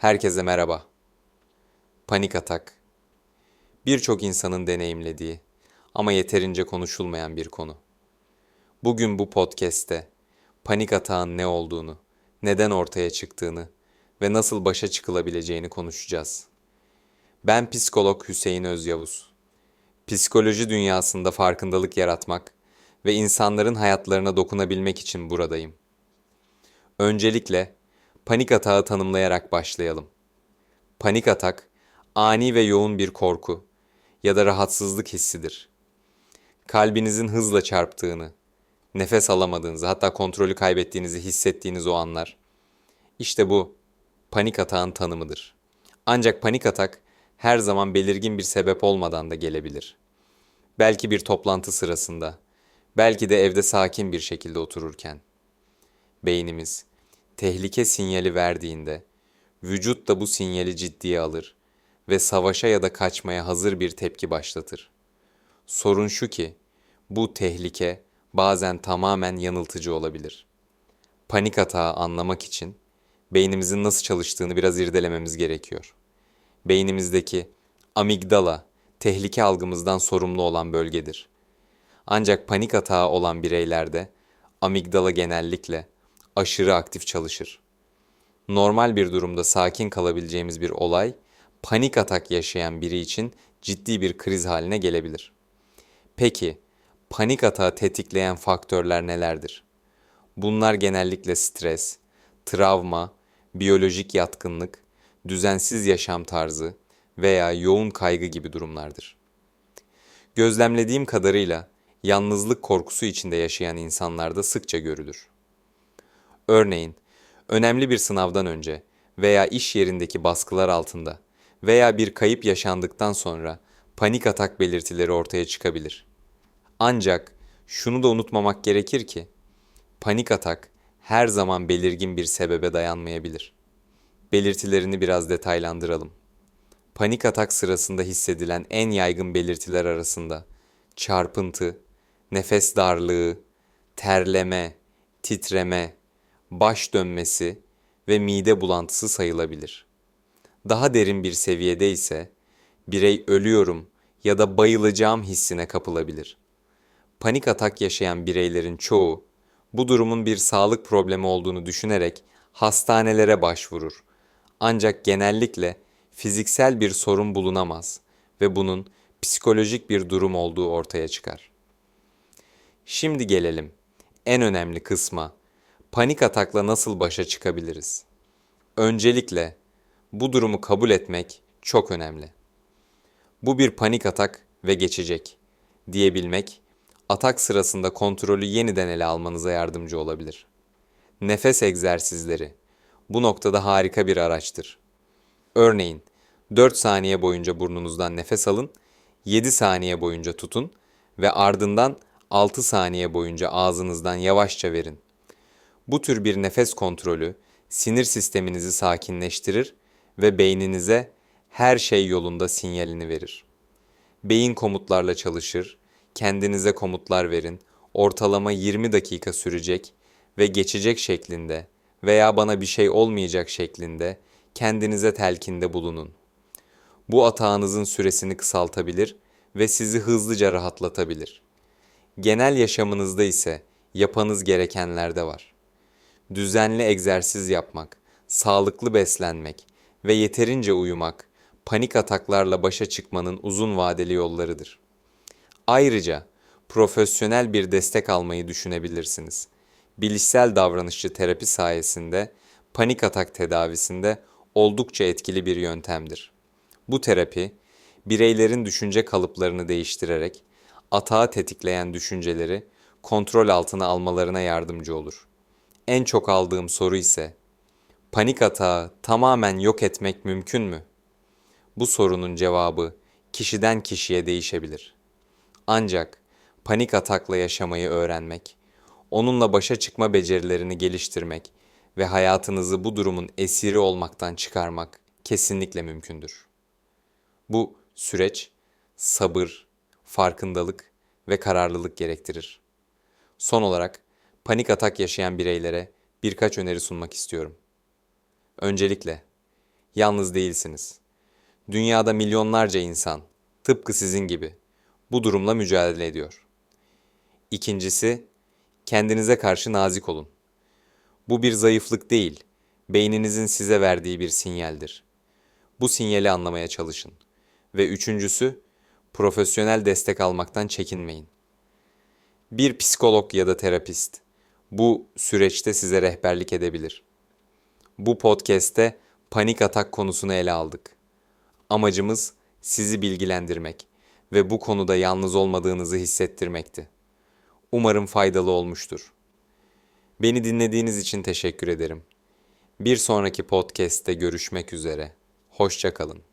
Herkese merhaba. Panik atak. Birçok insanın deneyimlediği ama yeterince konuşulmayan bir konu. Bugün bu podcast'te panik atağın ne olduğunu, neden ortaya çıktığını ve nasıl başa çıkılabileceğini konuşacağız. Ben psikolog Hüseyin Özyavuz. Psikoloji dünyasında farkındalık yaratmak ve insanların hayatlarına dokunabilmek için buradayım. Öncelikle panik atağı tanımlayarak başlayalım. Panik atak, ani ve yoğun bir korku ya da rahatsızlık hissidir. Kalbinizin hızla çarptığını, nefes alamadığınızı, hatta kontrolü kaybettiğinizi hissettiğiniz o anlar. İşte bu panik atağın tanımıdır. Ancak panik atak her zaman belirgin bir sebep olmadan da gelebilir. Belki bir toplantı sırasında, belki de evde sakin bir şekilde otururken. Beynimiz tehlike sinyali verdiğinde vücut da bu sinyali ciddiye alır ve savaşa ya da kaçmaya hazır bir tepki başlatır. Sorun şu ki bu tehlike bazen tamamen yanıltıcı olabilir. Panik atağı anlamak için beynimizin nasıl çalıştığını biraz irdelememiz gerekiyor. Beynimizdeki amigdala tehlike algımızdan sorumlu olan bölgedir. Ancak panik atağı olan bireylerde amigdala genellikle aşırı aktif çalışır. Normal bir durumda sakin kalabileceğimiz bir olay, panik atak yaşayan biri için ciddi bir kriz haline gelebilir. Peki, panik atağı tetikleyen faktörler nelerdir? Bunlar genellikle stres, travma, biyolojik yatkınlık, düzensiz yaşam tarzı veya yoğun kaygı gibi durumlardır. Gözlemlediğim kadarıyla yalnızlık korkusu içinde yaşayan insanlarda sıkça görülür. Örneğin, önemli bir sınavdan önce veya iş yerindeki baskılar altında veya bir kayıp yaşandıktan sonra panik atak belirtileri ortaya çıkabilir. Ancak şunu da unutmamak gerekir ki panik atak her zaman belirgin bir sebebe dayanmayabilir. Belirtilerini biraz detaylandıralım. Panik atak sırasında hissedilen en yaygın belirtiler arasında çarpıntı, nefes darlığı, terleme, titreme, baş dönmesi ve mide bulantısı sayılabilir. Daha derin bir seviyede ise birey ölüyorum ya da bayılacağım hissine kapılabilir. Panik atak yaşayan bireylerin çoğu bu durumun bir sağlık problemi olduğunu düşünerek hastanelere başvurur. Ancak genellikle fiziksel bir sorun bulunamaz ve bunun psikolojik bir durum olduğu ortaya çıkar. Şimdi gelelim en önemli kısma panik atakla nasıl başa çıkabiliriz? Öncelikle bu durumu kabul etmek çok önemli. Bu bir panik atak ve geçecek diyebilmek atak sırasında kontrolü yeniden ele almanıza yardımcı olabilir. Nefes egzersizleri bu noktada harika bir araçtır. Örneğin 4 saniye boyunca burnunuzdan nefes alın, 7 saniye boyunca tutun ve ardından 6 saniye boyunca ağzınızdan yavaşça verin. Bu tür bir nefes kontrolü sinir sisteminizi sakinleştirir ve beyninize her şey yolunda sinyalini verir. Beyin komutlarla çalışır, kendinize komutlar verin, ortalama 20 dakika sürecek ve geçecek şeklinde veya bana bir şey olmayacak şeklinde kendinize telkinde bulunun. Bu atağınızın süresini kısaltabilir ve sizi hızlıca rahatlatabilir. Genel yaşamınızda ise yapanız gerekenler de var düzenli egzersiz yapmak, sağlıklı beslenmek ve yeterince uyumak panik ataklarla başa çıkmanın uzun vadeli yollarıdır. Ayrıca profesyonel bir destek almayı düşünebilirsiniz. Bilişsel davranışçı terapi sayesinde panik atak tedavisinde oldukça etkili bir yöntemdir. Bu terapi bireylerin düşünce kalıplarını değiştirerek atağı tetikleyen düşünceleri kontrol altına almalarına yardımcı olur. En çok aldığım soru ise panik atağı tamamen yok etmek mümkün mü? Bu sorunun cevabı kişiden kişiye değişebilir. Ancak panik atakla yaşamayı öğrenmek, onunla başa çıkma becerilerini geliştirmek ve hayatınızı bu durumun esiri olmaktan çıkarmak kesinlikle mümkündür. Bu süreç sabır, farkındalık ve kararlılık gerektirir. Son olarak panik atak yaşayan bireylere birkaç öneri sunmak istiyorum. Öncelikle Yalnız değilsiniz. Dünyada milyonlarca insan, tıpkı sizin gibi, bu durumla mücadele ediyor. İkincisi, kendinize karşı nazik olun. Bu bir zayıflık değil, beyninizin size verdiği bir sinyaldir. Bu sinyali anlamaya çalışın. Ve üçüncüsü, profesyonel destek almaktan çekinmeyin. Bir psikolog ya da terapist bu süreçte size rehberlik edebilir. Bu podcast'te panik atak konusunu ele aldık. Amacımız sizi bilgilendirmek ve bu konuda yalnız olmadığınızı hissettirmekti. Umarım faydalı olmuştur. Beni dinlediğiniz için teşekkür ederim. Bir sonraki podcast'te görüşmek üzere. Hoşça kalın.